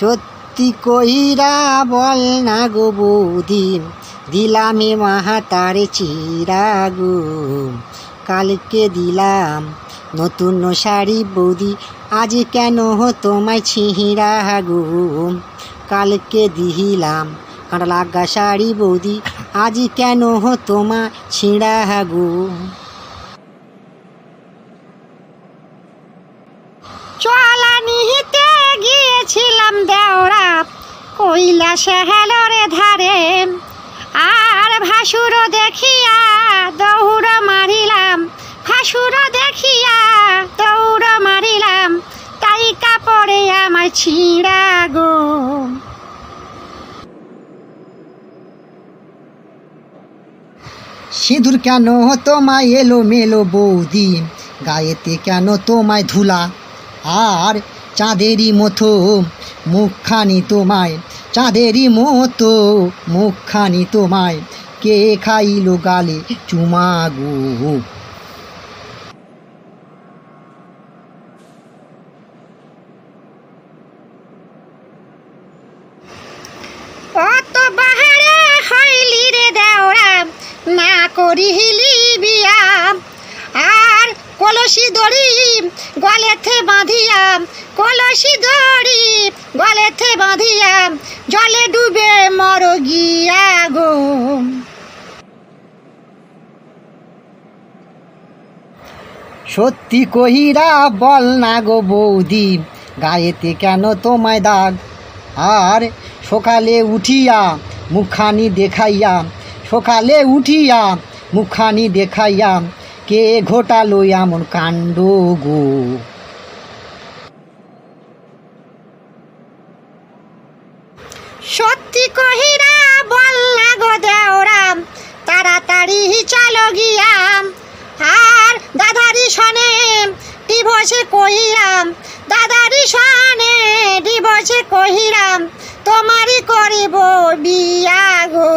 সত্যি কহিরা বল না গো বৌদি দিলামে মাহাতার চিরাগো কালকে দিলাম নতুন শাড়ি বৌদি আজ কেন তোমায় ছিঁড়া গো? কালকে দিলাম কাঁটা শাড়ি বৌদি আজ কেন তোমা ছিঁড়া গো? চলা নিহিতে গিয়েছিলাম কইলা হেলরে ধারে, আর ভাসুর দেখিয়া দৌড় মারিলাম, ভাসুর দেখিয়া দৌড় মারিলাম, তাই কাপড়ে আমার ছিঁড়া গো। সিঁদুর কেন তোমায় এলো মেলো বৌদি, গায়েতে কেন তোমায় ধুলা? আর চাঁদেরই মতো মুখখানি তোমায় চাঁদেরই মতো মুখখানি তোমায়। কে খাইলো গালে চুমা গো? রে না আর কলসি দড়ি গলেতে বাঁধিয়া, কলসি দড়ি গলেতে বাঁধিয়া জলে ডুবে মর গিয়া গো। সত্যি কহিরা বল না গো বৌদি, গায়েতে কেন তোমায় দাগ? আর সকালে উঠিয়া মুখখানি দেখাইয়া, সকালে উঠিয়া মুখখানি দেখাইয়া কে ঘটালো এমন কাণ্ড গো? সত্যি কহিরা, বল না গো দেওরা তাড়াতাড়ি চলো গিয়া আর দাদারি শনে, ডিভোর্সে কহিরাম। দাদারি শনে, ডিভোর্সে কহিরাম, তোমারই করিব বিয়া গো।